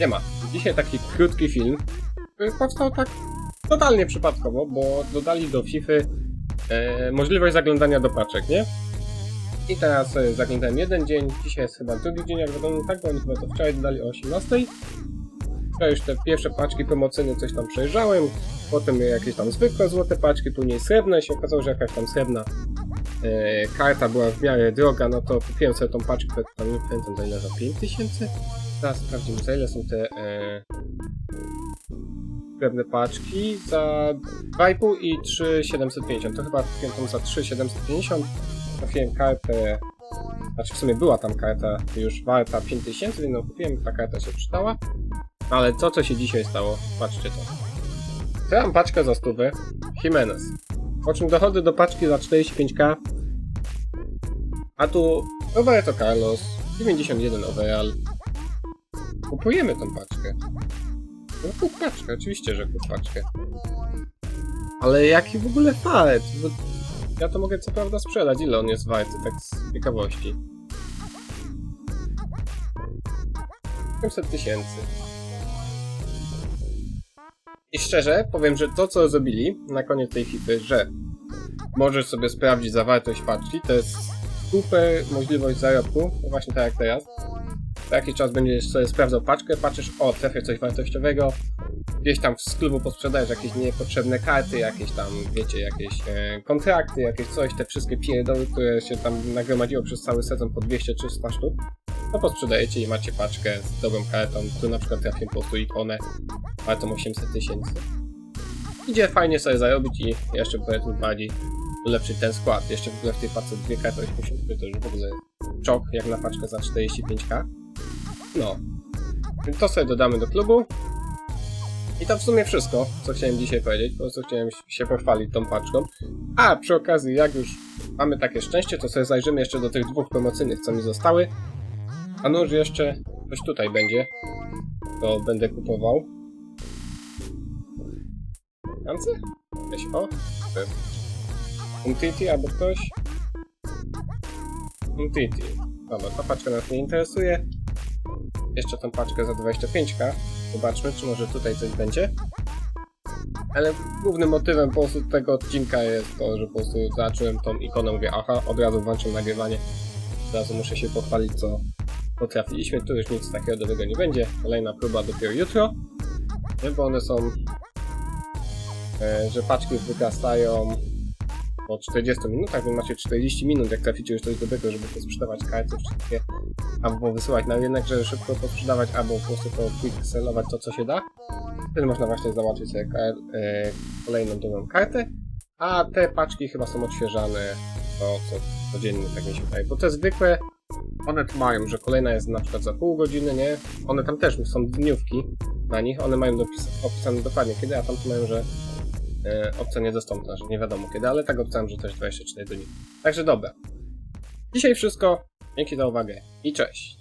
Nie ma. Dzisiaj taki krótki film, który powstał tak totalnie przypadkowo, bo dodali do FIFA e, możliwość zaglądania do paczek, nie? I teraz e, zaglądałem jeden dzień, dzisiaj jest chyba drugi dzień, jak wiadomo, tak, bo oni chyba to wczoraj dodali o 18. Wczoraj już te pierwsze paczki promocyjne coś tam przejeżdżałem, potem jakieś tam zwykłe złote paczki, później srebrne, się okazało, że jakaś tam srebrna karta była w miarę droga, no to kupiłem sobie tą paczkę, tam nie pamiętam za ile, za 5000? Teraz sprawdzimy, za ile są te e, srebrne paczki, za 2,5 i 3,750, to chyba kupiłem tą za 3,750, trafiłem kartę, znaczy w sumie była tam karta już warta 5000, więc ją kupiłem, ta karta się przydała, ale to co się dzisiaj stało, patrzcie to. Chciałem paczkę za stówę, Jimenez. Po czym dochodzę do paczki za 45k, a tu Roberto Carlos, 91 overall. Kupujemy tą paczkę. No kup paczkę, oczywiście, że kup paczkę. Ale jaki w ogóle falet? Bo ja to mogę co prawda sprzedać, ile on jest warty, tak z ciekawości. 800 tysięcy. I szczerze powiem, że to co zrobili na koniec tej FIFA, że możesz sobie sprawdzić zawartość paczki, to jest super możliwość zarobku, no właśnie tak jak teraz. Co jakiś czas będziesz sobie sprawdzał paczkę, patrzysz, o, trafię coś wartościowego, gdzieś tam z klubu posprzedajesz jakieś niepotrzebne karty, jakieś tam, wiecie, jakieś e, kontrakty, jakieś coś, te wszystkie pierdoły, które się tam nagromadziło przez cały sezon po 200-300 sztuk, no posprzedajecie i macie paczkę z dobrą kartą, tu na przykład trafię po prostu ikonę wartą 800 tysięcy. Idzie fajnie sobie zarobić i jeszcze powiedzmy bardziej ulepszyć ten skład. Jeszcze w ogóle w tej paczce dwie karty 80 to już w ogóle czok jak na paczkę za 45k. No. To sobie dodamy do klubu. I to w sumie wszystko, co chciałem dzisiaj powiedzieć. Po prostu chciałem się pochwalić tą paczką. A przy okazji, jak już mamy takie szczęście, to sobie zajrzymy jeszcze do tych dwóch promocyjnych, co mi zostały. A nóż jeszcze coś tutaj będzie. To będę kupował. Rance? Jakieś o? Umtiti albo ktoś? Umtiti. Dobra, ta paczka nas nie interesuje. Jeszcze tą paczkę za 25k. Zobaczmy, czy może tutaj coś będzie. Ale głównym motywem po prostu tego odcinka jest to, że po prostu zacząłem tą ikonę, mówię, aha, od razu włączam nagrywanie. Od razu muszę się pochwalić, co potrafiliśmy. Tu już nic takiego dobrego nie będzie. Kolejna próba dopiero jutro. Nie, bo one są e, że paczki wygastają po 40 minutach, więc macie 40 minut, jak traficie już coś dobrego, żeby posprzedawać karty wszystkie, albo wysyłać na rynek, żeby szybko posprzedawać, albo po prostu to quick to, co się da. Wtedy można właśnie załatwić sobie e, kolejną dobrą kartę, a te paczki chyba są odświeżane to co codziennie, tak mi się wydaje, bo te zwykłe one tu mają, że kolejna jest na przykład za pół godziny, nie? One tam też są dniówki na nich, one mają dopis- opisane dokładnie kiedy, a tam tu mają, że e, opcja niedostępna, że nie wiadomo kiedy, ale tak opisałem, że też 24 dni. Także dobra. Dzisiaj wszystko. Dzięki za uwagę i cześć.